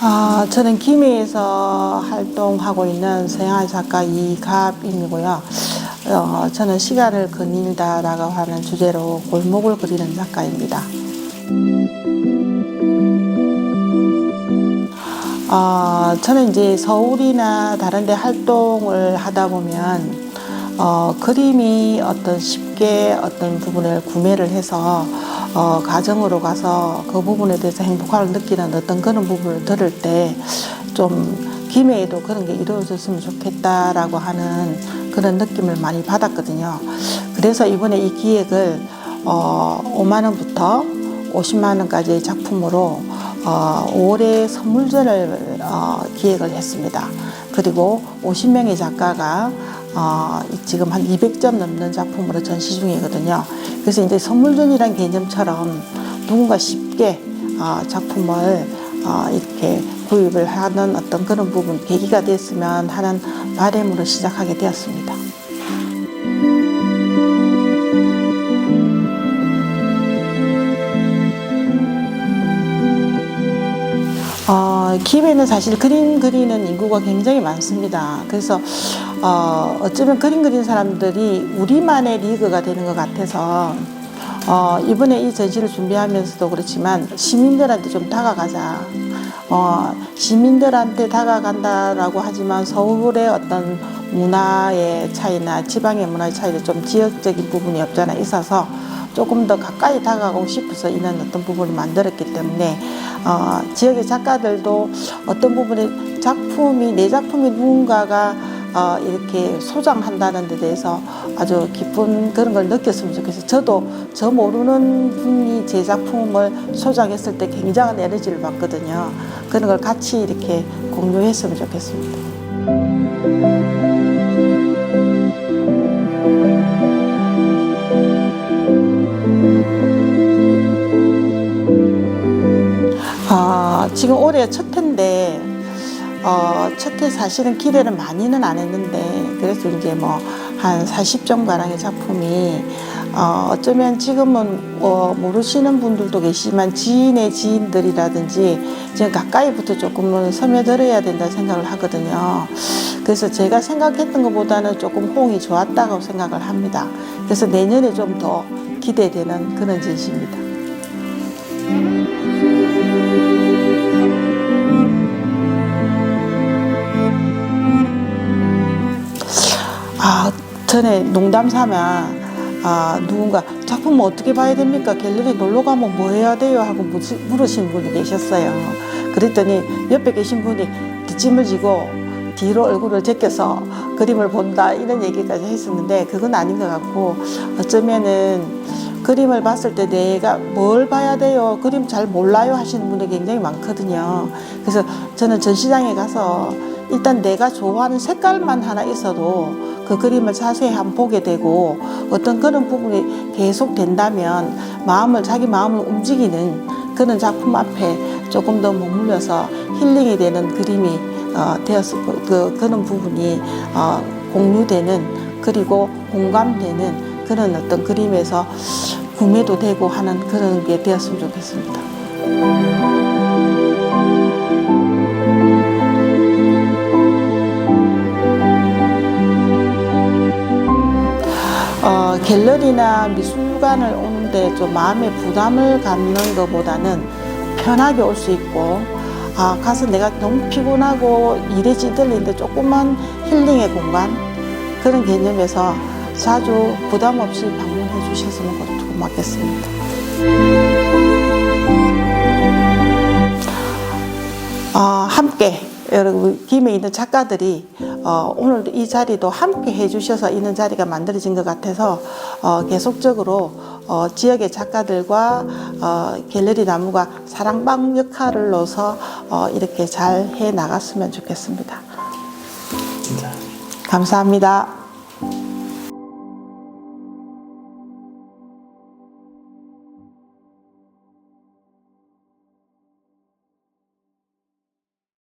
아, 저는 김해에서 활동하고 있는 서양화 작가 이갑임이고요. 어, 저는 시간을 거닐다라고 하는 주제로 골목을 그리는 작가입니다. 어, 저는 이제 서울이나 다른 데 활동을 하다 보면 어, 그림이 어떤 쉽게 어떤 부분을 구매를 해서 어, 가정으로 가서 그 부분에 대해서 행복함을 느끼는 어떤 그런 부분을 들을 때 좀 김해에도 그런 게 이루어졌으면 좋겠다라고 하는 그런 느낌을 많이 받았거든요. 그래서 이번에 이 기획을 어, 5만 원부터 50만 원까지의 작품으로 어, 5월에 선물전을 어, 기획을 했습니다. 그리고 50명의 작가가 어, 지금 한 200점 넘는 작품으로 전시 중이거든요. 그래서 이제 선물전이란 개념처럼 누군가 쉽게 어, 작품을 어, 이렇게 구입을 하는 어떤 그런 부분 계기가 됐으면 하는 바람으로 시작하게 되었습니다. 어, 김해는 사실 그림 그리는 인구가 굉장히 많습니다. 그래서 어, 어쩌면 그림 그리는 사람들이 우리만의 리그가 되는 것 같아서 어, 이번에 이 전시를 준비하면서도 그렇지만 시민들한테 좀 다가가자. 어, 시민들한테 다가간다라고 하지만 서울의 어떤 문화의 차이나 지방의 문화의 차이도 좀 지역적인 부분이 없잖아 있어서 조금 더 가까이 다가가고 싶어서 이런 어떤 부분을 만들었기 때문에 어, 지역의 작가들도 어떤 부분에 작품이 내 작품이 누군가가 어, 이렇게 소장한다는 데 대해서 아주 기쁜 그런 걸 느꼈으면 좋겠어요. 저도 저 모르는 분이 제 작품을 소장했을 때 굉장한 에너지를 받거든요. 그런 걸 같이 이렇게 공유했으면 좋겠습니다. 아, 지금 올해 첫 해인데, 어, 첫 해 사실은 기대를 많이는 안 했는데, 그래서 이제 뭐, 한 40점 가량의 작품이, 어, 어쩌면 지금은 어, 모르시는 분들도 계시지만 지인의 지인들이라든지 지금 가까이부터 조금은 스며들어야 된다 생각을 하거든요. 그래서 제가 생각했던 것보다는 조금 호응이 좋았다고 생각을 합니다. 그래서 내년에 좀 더 기대되는 그런 전시입니다. 전에 농담 삼아 아, 누군가 작품 어떻게 봐야 됩니까? 갤러리 놀러 가면 뭐 해야 돼요? 하고 묻- 물으신 분이 계셨어요. 그랬더니 옆에 계신 분이 뒷짐을 지고 뒤로 얼굴을 제껴서 그림을 본다 이런 얘기까지 했었는데 그건 아닌 것 같고 어쩌면은 그림을 봤을 때 내가 뭘 봐야 돼요? 그림 잘 몰라요? 하시는 분들이 굉장히 많거든요. 그래서 저는 전시장에 가서 일단 내가 좋아하는 색깔만 하나 있어도 그 그림을 자세히 한번 보게 되고 어떤 그런 부분이 계속 된다면 마음을 자기 마음을 움직이는 그런 작품 앞에 조금 더 머물러서 힐링이 되는 그림이 어, 되었을 거- 그 그런 부분이 어, 공유되는 그리고 공감되는 그런 어떤 그림에서 구매도 되고 하는 그런 게 되었으면 좋겠습니다. 어, 갤러리나 미술관을 오는데 좀 마음의 부담을 갖는 것보다는 편하게 올 수 있고 아 가서 내가 너무 피곤하고 일에 찌들리는데 조금만 힐링의 공간 그런 개념에서 자주 부담 없이 방문해 주셨으면 고맙겠습니다. 어, 함께 여러분 김에 있는 작가들이 어, 오늘 이 자리도 함께 해주셔서 있는 자리가 만들어진 것 같아서 어, 계속적으로 어, 지역의 작가들과 어, 갤러리 나무가 사랑방 역할을 넣어서 어, 이렇게 잘 해 나갔으면 좋겠습니다. 감사합니다.